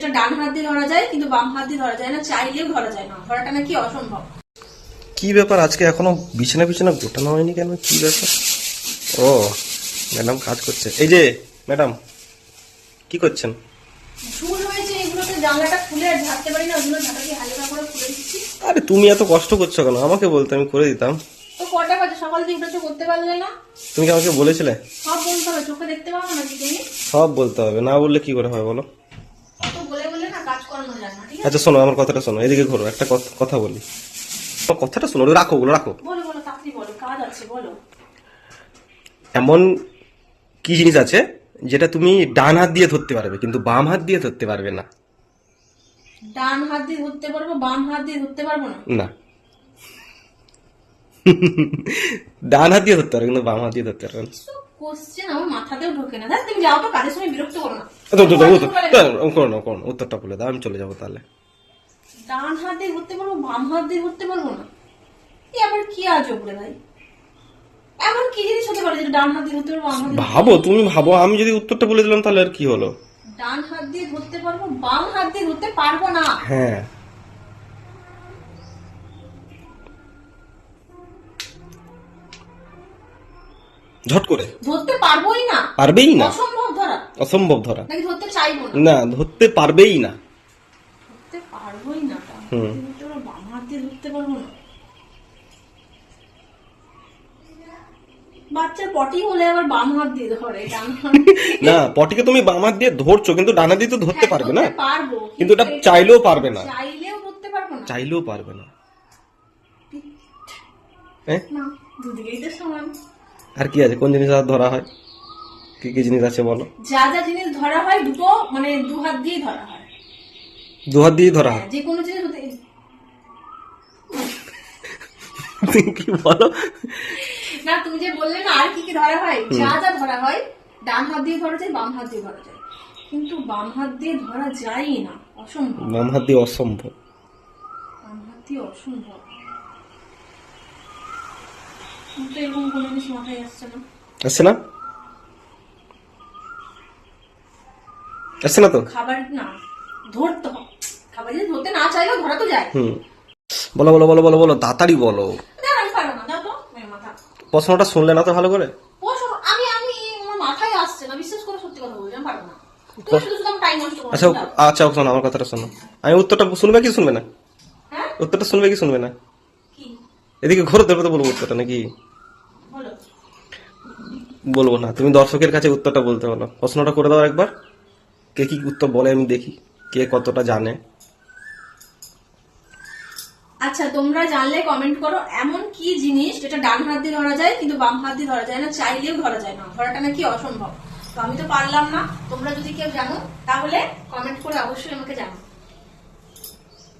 এটা ডান হাত দিয়ে ধরা যায় কিন্তু বাম হাত দিয়ে ধরা যায় না চাইলেও ধরা যায় না। ধরাটা নাকি অসম্ভব। কি ব্যাপার? আজকে এখনও বিছানা বিছানা গোটানো হয়নি কেন? কি ব্যাপার? ও ম্যাডাম কাজ করছে। এই যে ম্যাডাম কি করছেন? ভুল হয়েছে এগুলোতে জানলাটা খুলে আর ঝাড়তে পারি না ওগুলো ঝাঁটাকে হালকা করে খুলে দিচ্ছি। আরে তুমি এত কষ্ট করছ কেন? আমাকে বলতে আমি করে দিতাম। তো কটা বাজে? সকাল থেকে উঠেছো করতে পারলে না? তুমি কি আমাকে বলেছিলে? সব বলতে হবে চোখে দেখতে পাবো নাকি তুমি? সব বলতে হবে না বললে কি করে হয় বলো অত বলে বলে না কাজ করানো যায় না ঠিক আছে আচ্ছা শোনো আমার কথাটা শোনো এদিকে ঘোরো একটা কথা- বলি। কথাটা শোনো রাখো ওগুলো রাখো। বলো বলো এমন কি জিনিস আছে যেটা তুমি ডান হাত দিয়ে ধরতে পারবে কিন্তু বাম হাত দিয়ে ধরতে পারবে না? ডান হাত দিয়ে ধরতে পারব বাম হাত দিয়ে ধরতে পারব না? না। ডান হাত দিয়ে ধরতে পারবে কিন্তু বাম হাত দিয়ে ধরতে পারবে না। কোশ্চেন আমার মাথাতেও ঢোকে না। দেখ তুমি যাও তো কাজের সময় বিরক্ত করো না। করো না করো উত্তরটা বলে দাও আমি চলে যাব তাহলে। ডান হাত দিয়ে ধরতে পারব বাম হাত দিয়ে ধরতে পারব না? এ আবার কি আজব রে ভাই। এমন কি জিনিস হতে পারে যেটা ডান হাত দিয়ে ধরতে পারব ভাবো তুমি ভাবো আমি যদি উত্তরটা বলে দিলাম তাহলে আর কি হলো? ডান হাত দিয়ে ধরতে পারব বাম হাত দিয়ে ধরতে পারব না? হ্যাঁ। ঝট করে। ধরতে পারবোই না। পারবেই না। অসম্ভব ধরা। অসম্ভব ধরা। নাকি ধরতে চাইব না? না ধরতে পারবেই না। ধরতে পারবোই না হুম। বাম হাত দিয়ে ধরতে পারব না? বাচ্চার পটি হলে আবার বাম হাত দিয়ে ধরে না পটিকে তুমি বাম হাত দিয়ে ধরছো কিন্তু ডানা দিয়ে তো ধরতে হ্যাঁ, পারবে না। পারব কিন্তু এটা চাইলেও পারবে না। চাইলেও ধরতে পারব না। চাইলেও পারবে না। হ্যাঁ দুদিকেই তো সমান। আর কি আছে? কোন জিনিস আর ধরা হয়? কি কি জিনিস আছে বলো? যা যা জিনিস ধরা হয় দুটো মানে দু হাত দিয়ে ধরা হয়। দু হাত দিয়ে ধরা হয়? যে কোনো জিনিস হতে কি বলো? না তুমি যে বললে না আর কি কি ধরা হয়? যা যা ধরা হয় ডান হাত দিয়ে ধরা যায় বাম হাত দিয়ে ধরা যায়। কিন্তু বাম হাত দিয়ে ধরা যায়ই না অসম্ভব। বাম হাত দিয়ে অসম্ভব। বাম হাত দিয়ে অসম্ভব আমার তো এরকম কোনো জিনিস মাথায় আসছে না। আসছে না? তো? খাবার না ধরতে খাবার যদি ধরতে না চাইলেও ধরা তো যায়। হুম। বলো বলো বলো বলো বলো তাড়াতাড়ি বলো। প্রশ্নটা শুনলে না তো ভালো করে? ও আমি আমি আমার মাথায় আসছে না বিশ্বাস করে সত্যি কথা বলছি পারব না। আচ্ছা। আচ্ছা শোনো আমার কথাটা শোনো। আমি উত্তরটা শুনবে কি শুনবে না? হ্যাঁ? উত্তরটা শুনবে কি শুনবে না? এদিকে ঘোরো দেবো তো বলব উত্তরটা, নাকি? বলব না, তুমি দর্শকের কাছে উত্তরটা বলতে বলো প্রশ্নটা করে দাও একবার কে কি উত্তর বলে আমি দেখি, কে কতটা জানে। আচ্ছা তোমরা জানলে কমেন্ট করো, এমন কি জিনিস যেটা ডান হাত দিয়ে ধরা যায়, কিন্তু বাম হাত দিয়ে ধরা যায় না, চাইলেও ধরা যায় না। ধরাটা নাকি অসম্ভব। তো আমি তো পারলাম না, তোমরা যদি কেউ জানো, তাহলে কমেন্ট করে অবশ্যই আমাকে জানো